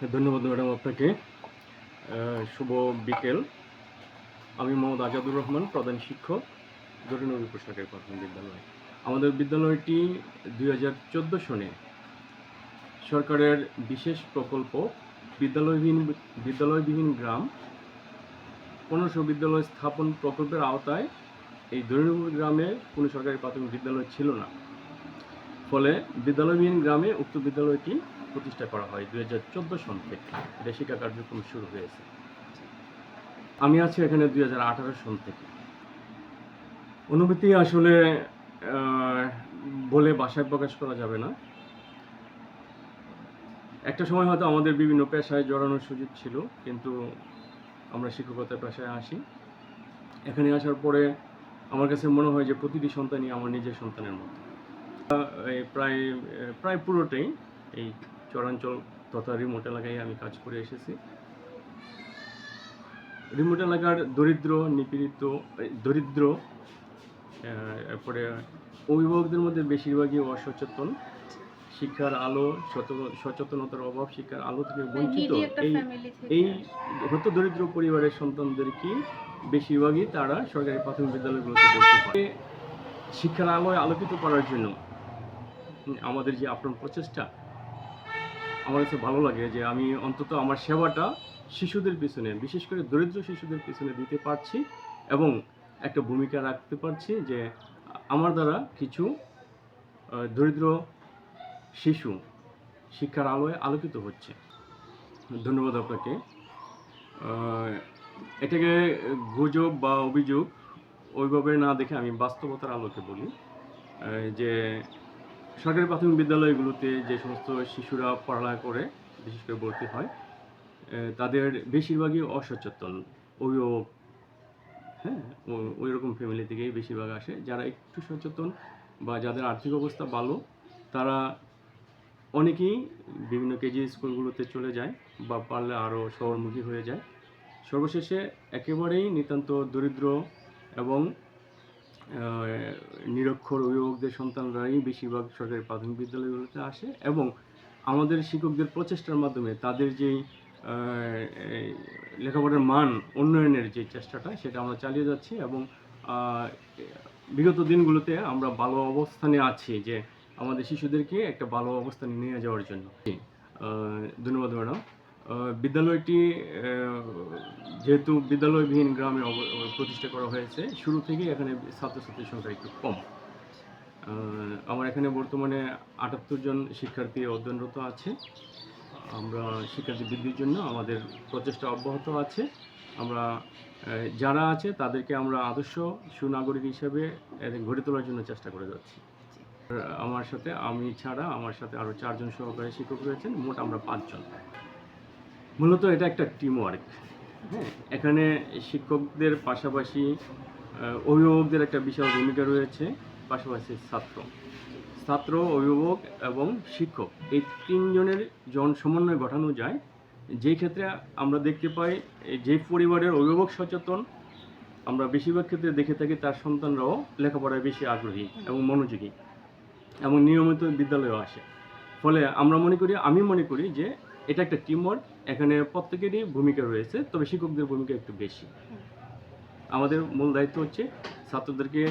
ধন্যবাদ ম্যাডাম আপনাকে। শুভ বিকেল। আমি মোহাম্মদ আজাদুর রহমান, প্রধান শিক্ষক জরুরি পোশাকের প্রাথমিক বিদ্যালয়। আমাদের বিদ্যালয়টি দুই হাজার চোদ্দ সনে সরকারের বিশেষ প্রকল্প বিদ্যালয়বিহীন বিদ্যালয়বিহীন গ্রাম পনেরোশো বিদ্যালয় স্থাপন প্রকল্পের আওতায় এই দরিদ্র গ্রামে কোনো সরকারি প্রাথমিক বিদ্যালয় ছিল না। ফলে বিদ্যালয়বিহীন গ্রামে উক্ত বিদ্যালয়টি প্রতিষ্ঠা করা হয় দুই হাজার চোদ্দ সন থেকে। এটা শিক্ষা কার্যক্রম শুরু হয়েছে। আমি আছি এখানে দুই হাজার আঠারো সন থেকে। অনুভূতি আসলে বলে বাসায় প্রকাশ করা যাবে না। একটা সময় হয়তো আমাদের বিভিন্ন পেশায় জড়ানোর সুযোগ ছিল, কিন্তু আমরা শিক্ষকতার পেশায় আসি। এখানে আসার পরে আমার কাছে মনে হয় যে প্রতিটি সন্তানই আমার নিজের সন্তানের মতো। প্রায় প্রায় পুরোটাই এই চরাঞ্চল তথা রিমোট এলাকায় আমি কাজ করে এসেছি। রিমোট এলাকার দরিদ্র নিপীড়িত দরিদ্র এরপরে অভিভাবকদের মধ্যে বেশিরভাগই অসচেতন। শিক্ষার আলো সচেতন- সচেতনতার অভাব শিক্ষার আলো থেকে বঞ্চিত। এই এই। হত দরিদ্র পরিবারের সন্তানদেরকে বেশিরভাগই তারা সরকারি প্রাথমিক বিদ্যালয়গুলোতে ভর্তি করে। শিক্ষার আলোয় আলোকিত করার জন্য আমাদের যে আপনার প্রচেষ্টা আমার কাছে ভালো লাগে যে আমি অন্তত আমার সেবাটা শিশুদের পিছনে, বিশেষ করে দরিদ্র শিশুদের পিছনে দিতে পারছি এবং একটা ভূমিকা রাখতে পারছি যে আমার দ্বারা কিছু দরিদ্র শিশু শিক্ষার আলোয় আলোকিত হচ্ছে। ধন্যবাদ আপনাকে। এটাকে গুজব বা অভিযোগ ওইভাবে না দেখে আমি বাস্তবতার আলোকে বলি যে সরকারি প্রাথমিক বিদ্যালয়গুলোতে যে সমস্ত শিশুরা পড়ালেখা করে, বিশেষ করে ভর্তি হয় তাদের বেশিরভাগই অসচেতন। অভিভাবক হ্যাঁ ওই রকম ফ্যামিলি থেকেই বেশিরভাগ আসে। যারা একটু সচেতন বা যাদের আর্থিক অবস্থা ভালো, তারা অনেকেই বিভিন্ন কেজি স্কুলগুলোতে চলে যায় বা পারলে আরও শহরমুখী হয়ে যায়। সর্বশেষে একেবারেই নিতান্ত দরিদ্র এবং নিরক্ষর অভিভাবকদের সন্তানরাই বেশিরভাগ সরকারি প্রাথমিক বিদ্যালয়গুলোতে আসে এবং আমাদের শিক্ষকদের প্রচেষ্টার মাধ্যমে তাদের যেই লেখাপড়ার মান উন্নয়নের যে চেষ্টাটা সেটা আমরা চালিয়ে যাচ্ছি এবং বিগত দিনগুলোতে আমরা ভালো অবস্থানে আছি যে আমাদের শিশুদেরকে একটা ভালো অবস্থানে নিয়ে যাওয়ার জন্য। ধন্যবাদ ম্যাডাম। বিদ্যালয়টি যেহেতু বিদ্যালয়বিহীন গ্রামে প্রতিষ্ঠা করা হয়েছে, শুরু থেকেই এখানে ছাত্রছাত্রীর সংখ্যা একটু কম। আমার এখানে বর্তমানে আটাত্তর জন শিক্ষার্থী অধ্যয়নরত আছে। আমরা শিক্ষার্থী বৃদ্ধির জন্য আমাদের প্রচেষ্টা অব্যাহত আছে। আমরা যারা আছে তাদেরকে আমরা আদর্শ সুনাগরিক হিসেবে গড়ে তোলার জন্য চেষ্টা করে যাচ্ছি। আমার সাথে, আমি ছাড়া আমার সাথে আরও চারজন সহকারী শিক্ষক রয়েছেন। মোট আমরা পাঁচজন। মূলত এটা একটা টিম ওয়ার্ক হ্যাঁ এখানে শিক্ষকদের পাশাপাশি অভিভাবকদের একটা বিশাল ভূমিকা রয়েছে, পাশাপাশি ছাত্র। ছাত্র, অভিভাবক এবং শিক্ষক, এই তিনজনের জন সমন্বয় ঘটানো যায় যেই ক্ষেত্রে আমরা দেখতে পাই, যে পরিবারের অভিভাবক সচেতন, আমরা বেশিরভাগ ক্ষেত্রে দেখে থাকি তার সন্তানরাও লেখাপড়ায় বেশি আগ্রহী এবং মনোযোগী এবং নিয়মিত বিদ্যালয়েও আসে। ফলে আমরা মনে করি, আমি মনে করি যে এটা একটা টিমওয়ার্ক এখানে প্রত্যেকেরই ভূমিকা রয়েছে, তবে শিক্ষকদের ভূমিকা একটু বেশি। আমাদের মূল দায়িত্ব হচ্ছে ছাত্রদেরকে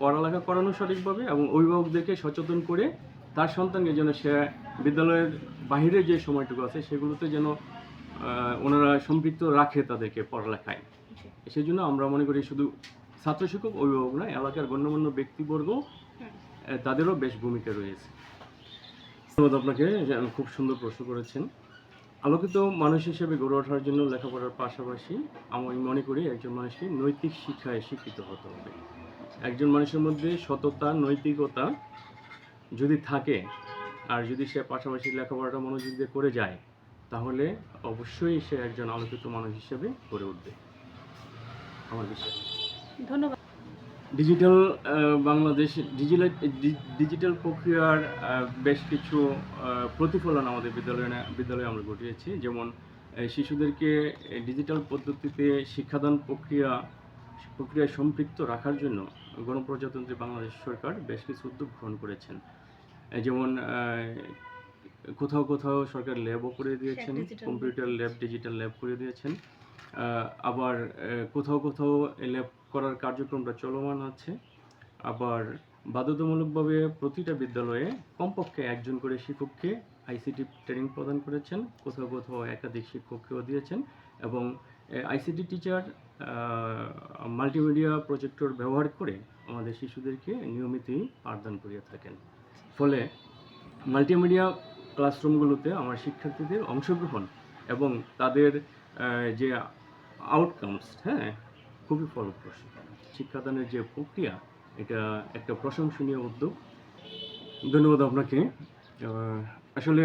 পড়ালেখা করানো সঠিকভাবে এবং অভিভাবকদেরকে সচেতন করে তার সন্তানকে যেন সে বিদ্যালয়ের বাইরে যে সময়টুকু আছে সেগুলোতে যেন ওনারা সম্পৃক্ত রাখে তাদেরকে পড়ালেখায়। সেই জন্য আমরা মনে করি শুধু ছাত্র শিক্ষক, অভিভাবক না এলাকার গণ্যমান্য ব্যক্তিবর্গ তাদেরও বেশ ভূমিকা রয়েছে। ধন্যবাদ আপনাকে খুব সুন্দর প্রশ্ন করেছেন। আলোকিত মানুষ হিসেবে গড়ে ওঠার জন্য লেখাপড়ার পাশাপাশি আমি মনে করি একজন মানুষকে নৈতিক শিক্ষায় শিক্ষিত হতে হবে। একজন মানুষের মধ্যে সততা, নৈতিকতা যদি থাকে আর যদি সে পাশাপাশি লেখাপড়াটা মনোযোগ দিয়ে করে যায়, তাহলে অবশ্যই সে একজন আলোকিত মানুষ হিসেবে গড়ে উঠবে। আমার বিশ্বাস। ধন্যবাদ। ডিজিটাল বাংলাদেশ ডিজিটাল ডিজিটাল প্রক্রিয়ার বেশ কিছু আহ, প্রতিফলন আমাদের বিদ্যালয়ে না- বিদ্যালয়ে আমরা ঘটিয়েছি। যেমন এই শিশুদেরকে ডিজিটাল পদ্ধতিতে শিক্ষাদান প্রক্রিয়া প্রক্রিয়ায় সম্পৃক্ত রাখার জন্য গণপ্রজাতন্ত্রী বাংলাদেশ সরকার বেশ কিছু উদ্যোগ গ্রহণ করেছেন। যেমন কোথাও কোথাও সরকার ল্যাবও করে দিয়েছেন কম্পিউটার ল্যাব ডিজিটাল ল্যাব করে দিয়েছেন। আবার কোথাও কোথাও ল্যাব করার কার্যক্রমটা চলমান আছে। আবার বাধ্যতামূলকভাবে প্রতিটা বিদ্যালয়ে কমপক্ষে একজন করে শিক্ষককে আইসিটি ট্রেনিং প্রদান করেছেন, কোথাও কোথাও একাধিক শিক্ষককেও দিয়েছেন এবং আইসিটি টিচার মাল্টিমিডিয়া প্রজেক্টর ব্যবহার করে আমাদের শিশুদেরকে নিয়মিতই পাঠদান করিয়ে থাকেন। ফলে মাল্টিমিডিয়া ক্লাসরুমগুলোতে আমার শিক্ষার্থীদের অংশগ্রহণ এবং তাদের যে আউটকামস হ্যাঁ খুবই ফলপ্রসূ। শিক্ষাদানের যে প্রক্রিয়া, এটা একটা প্রশংসনীয় উদ্যোগ। ধন্যবাদ আপনাকে। আসলে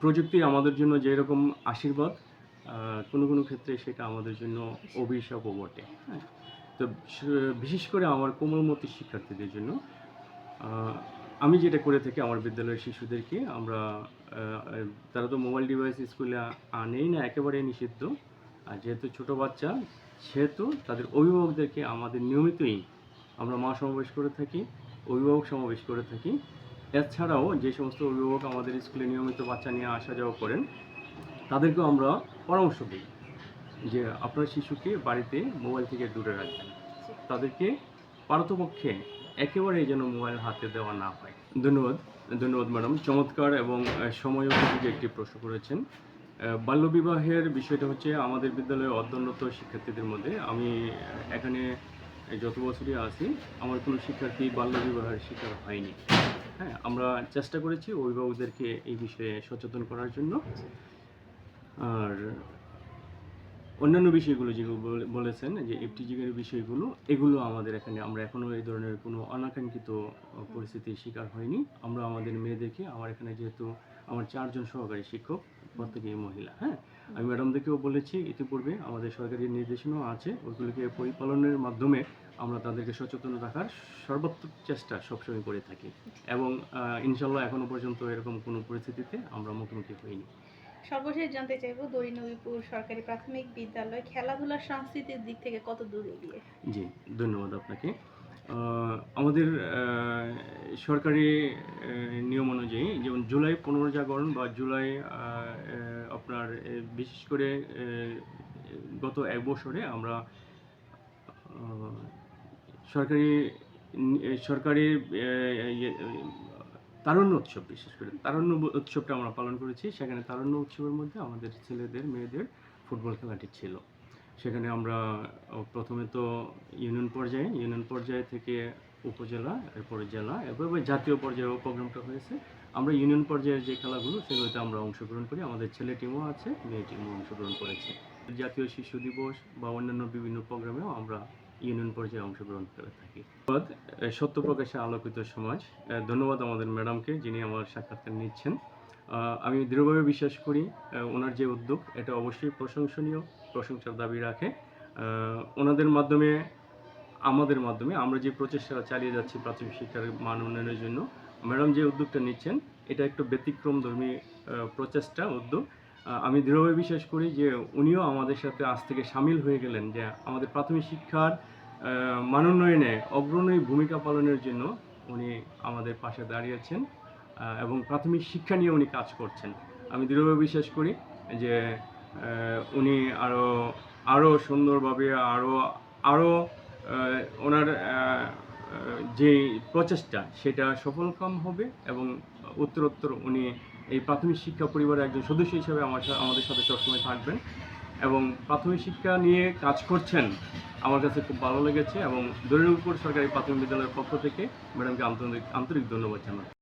প্রযুক্তি আমাদের জন্য যেরকম আশীর্বাদ কোনো কোনো ক্ষেত্রে সেটা আমাদের জন্য অভিশাপও বটে হ্যাঁ। তো বিশেষ করে আমার কোমলমতি শিক্ষার্থীদের জন্য আমি যেটা করে থাকি আমার বিদ্যালয়ের শিশুদেরকে আমরা তারা তো মোবাইল ডিভাইস স্কুলে আনেই না একেবারেই নিষিদ্ধ। আর যেহেতু ছোটো বাচ্চা সেহেতু তাদের অভিভাবকদেরকে আমাদের নিয়মিতই আমরা মা সমাবেশ করে থাকি অভিভাবক সমাবেশ করে থাকি। এছাড়াও যে সমস্ত অভিভাবক আমাদের স্কুলে নিয়মিত বাচ্চা নিয়ে আসা যাওয়া করেন তাদেরকেও আমরা পরামর্শ দিই যে আপনার শিশুকে বাড়িতে মোবাইল থেকে দূরে রাখবেন। তাদেরকে পারতপক্ষে একেবারেই যেন মোবাইল হাতে দেওয়া না হয়। ধন্যবাদ ধন্যবাদ ম্যাডাম। চমৎকার এবং সময় উপযোগী একটি প্রশ্ন করেছেন। বাল্যবিবাহের বিষয়টা হচ্ছে আমাদের বিদ্যালয়ে অধ্যয়নরত শিক্ষার্থীদের মধ্যে। আমি এখানে যত বছরই আছি, আমার কোনো শিক্ষার্থী বাল্যবিবাহের শিকার হয়নি। হ্যাঁ আমরা চেষ্টা করেছি অভিভাবকদেরকে এই বিষয়ে সচেতন করার জন্য। আর অন্যান্য বিষয়গুলো যেগুলো বলে- বলেছেন, যে এফটিজিকের বিষয়গুলো, এগুলো আমাদের এখানে, আমরা এখনও এই ধরনের কোনো অনাকাঙ্ক্ষিত পরিস্থিতির শিকার হয়নি। আমরা আমাদের মেয়েদেরকে, আমার এখানে যেহেতু আমার চারজন সহকারী শিক্ষক, প্রত্যেকেই মহিলা হ্যাঁ? আমি ম্যাডামদেরকেও বলেছি ইতিপূর্বে, আমাদের সরকারি নির্দেশনাও আছে ওইগুলোকে পরিপালনের মাধ্যমে আমরা তাদেরকে সচেতন রাখার সর্বাত্মক চেষ্টা সবসময় করে থাকি। এবং ইনশাল্লাহ এখনও পর্যন্ত এরকম কোনো পরিস্থিতিতে আমরা মুখোমুখি হইনি। সর্বশেষ জানতে চাইব দৈনবীপুর সরকারি প্রাথমিক বিদ্যালয় খেলাধুলার সংস্কৃতির দিক থেকে কত দূর এগিয়ে? জি, ধন্যবাদ আপনাকে। আমাদের সরকারি নিয়ম অনুযায়ী যেমন জুলাই পুনর্জাগরণ বা জুলাই আপনার বিশেষ করে গত এক বছরে আমরা সরকারি সরকারি তারুণ্য উৎসব, বিশেষ করে তারুণ্য উৎসবটা আমরা পালন করেছি। সেখানে তারুণ্য উৎসবের মধ্যে আমাদের ছেলেদের, মেয়েদের ফুটবল খেলাটি ছিল। সেখানে আমরা প্রথমে তো ইউনিয়ন পর্যায়ে ইউনিয়ন পর্যায়ে থেকে উপজেলা, এরপরে জেলা এভাবে জাতীয় পর্যায়েও প্রোগ্রামটা হয়েছে। আমরা ইউনিয়ন পর্যায়ের যে খেলাগুলো, সেগুলোতে আমরা অংশগ্রহণ করি। আমাদের ছেলে টিমও আছে, মেয়ে টিমও অংশগ্রহণ করেছে। জাতীয় শিশু দিবস বা অন্যান্য বিভিন্ন প্রোগ্রামেও আমরা ইউনিয়ন পর্যায়ে অংশগ্রহণ করে থাকি। সত্য প্রকাশে আলোকিত সমাজ। ধন্যবাদ আমাদের ম্যাডামকে যিনি আমার সাক্ষাৎকার নিচ্ছেন। আমি দৃঢ়ভাবে বিশ্বাস করি ওনার যে উদ্যোগ এটা অবশ্যই প্রশংসনীয় প্রশংসার দাবি রাখে। ওনাদের মাধ্যমে আমাদের মাধ্যমে আমরা যে প্রচেষ্টা চালিয়ে যাচ্ছি প্রাথমিক শিক্ষার মান উন্নয়নের জন্য ম্যাডাম যে উদ্যোগটা নিচ্ছেন এটা একটু ব্যতিক্রমধর্মী আহ, প্রচেষ্টা উদ্যোগ। আমি দৃঢ়ভাবে বিশ্বাস করি যে উনিও আমাদের সাথে আজ থেকে সামিল হয়ে গেলেন যে আমাদের প্রাথমিক শিক্ষার আহ, মান উন্নয়নে অগ্রণী ভূমিকা পালনের জন্য উনি আমাদের পাশে দাঁড়িয়েছেন এবং প্রাথমিক শিক্ষা নিয়ে উনি কাজ করছেন। আমি দৃঢ়ভাবে বিশ্বাস করি যে উনি আরও আরও সুন্দরভাবে আরও আরও ওনার যে প্রচেষ্টা সেটা সফলকাম হবে এবং উত্তরোত্তর উনি এই প্রাথমিক শিক্ষা পরিবারের একজন সদস্য হিসেবে আমার আমাদের সাথে সবসময় থাকবেন এবং প্রাথমিক শিক্ষা নিয়ে কাজ করছেন আমার কাছে খুব ভালো লেগেছে এবং দরিদ্রপুর সরকারি প্রাথমিক বিদ্যালয়ের পক্ষ থেকে ম্যাডামকে আন্তরিক আন্তরিক ধন্যবাদ জানাই